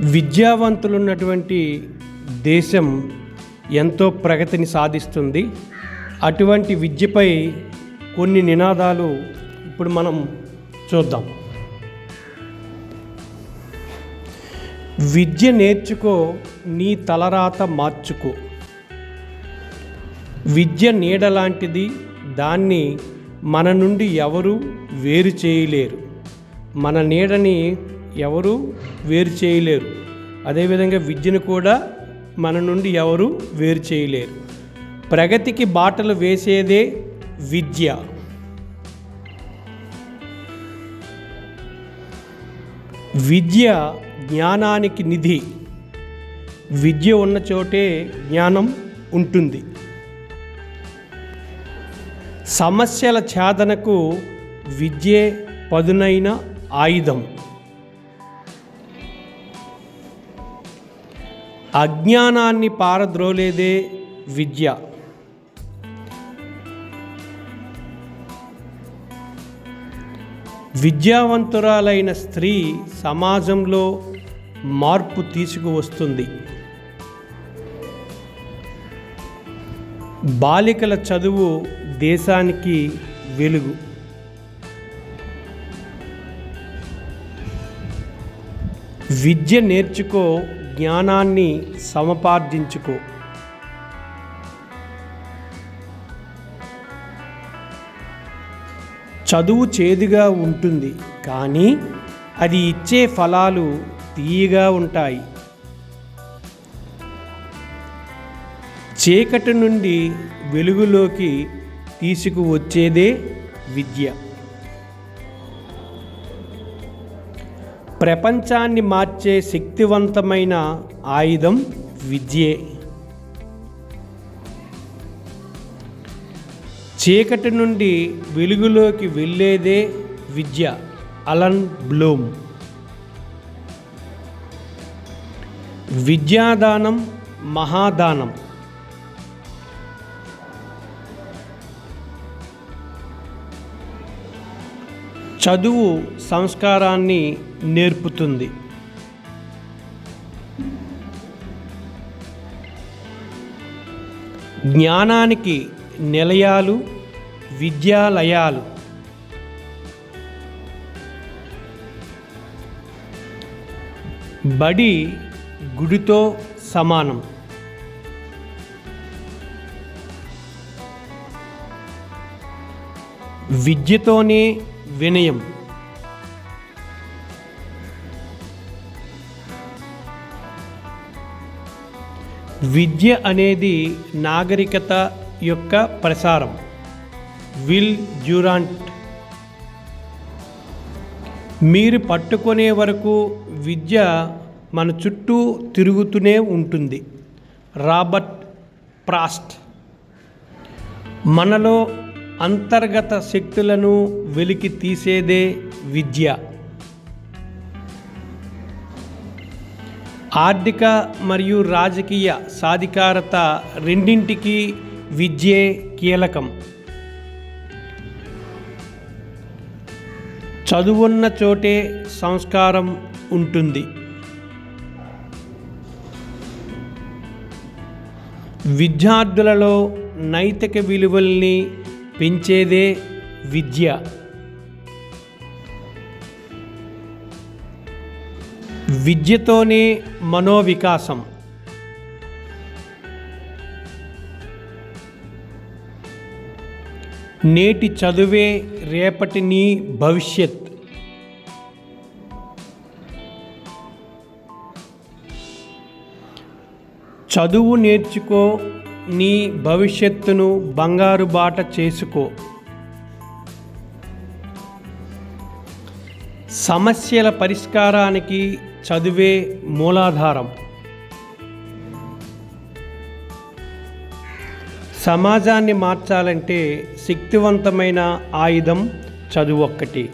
విద్యావంతులున్నటువంటి దేశం ఎంతో ప్రగతిని సాధిస్తుంది. అటువంటి విద్యపై కొన్ని నినాదాలు ఇప్పుడు మనం చూద్దాం. విద్య నేర్చుకో నీ తలరాత మార్చుకో. విద్య నీడలాంటిది దాన్ని మన నుండి ఎవరు వేరు చేయలేరు. మన నీడని ఎవరు వేరు చేయలేరు. అదేవిధంగా విద్యను కూడా మన నుండి ఎవరు వేరు చేయలేరు. ప్రగతికి బాటలు వేసేదే విద్య. విద్య జ్ఞానానికి నిధి. విద్య ఉన్న చోటే జ్ఞానం ఉంటుంది. సమస్యల ఛాదనకు విద్యే పదునైన ఆయుధం. అజ్ఞానాన్ని పారద్రోలేదే విద్య. విద్యావంతురాలైన స్త్రీ సమాజంలో మార్పు తీసుకువస్తుంది. బాలికల చదువు దేశానికి వెలుగు. విద్య నేర్చుకో జ్ఞానాన్ని సమపార్జించుకో. చదువు చేదుగా ఉంటుంది కానీ అది ఇచ్చే ఫలాలు తీయగా ఉంటాయి. చీకటి నుండి వెలుగులోకి తీసుకువచ్చేదే విద్య. ప్రపంచాన్ని మార్చే శక్తివంతమైన ఆయుధం విద్యే. చీకటి నుండి వెలుగులోకి వెళ్ళేదే విద్య. Alan Bloom. విద్యాదానం మహాదానం. చదువు సంస్కారాన్ని నేర్పుతుంది. జ్ఞానానికి నిలయాలు విద్యాలయాలు. బడి గుడితో సమానం. విద్యతోనే వినయం. విద్య అనేది నాగరికత యొక్క ప్రసారం. Will Durant. మీరు పట్టుకునే వరకు విద్య మన చుట్టూ తిరుగుతూనే ఉంటుంది. Robert Frost. మనలో అంతర్గత శక్తులను వెలికి తీసేదే విద్య. ఆర్థిక మరియు రాజకీయ సాధికారత రెండింటికి విద్యే కీలకం. చదువున్న చోటే సంస్కారం ఉంటుంది. విద్యార్థులలో నైతిక విలువల్ని పెంచేదే విద్య. విద్యతోనే మనోవికాసం. నేటి చదువే రేపటి నీ భవిష్యత్. చదువు నేర్చుకో నీ భవిష్యత్తును బంగారు బాట చేసుకో. సమస్యల పరిష్కారానికి చదువే మూలాధారం. సమాజాన్ని మార్చాలంటే శక్తివంతమైన ఆయుధం చదువు ఒక్కటి.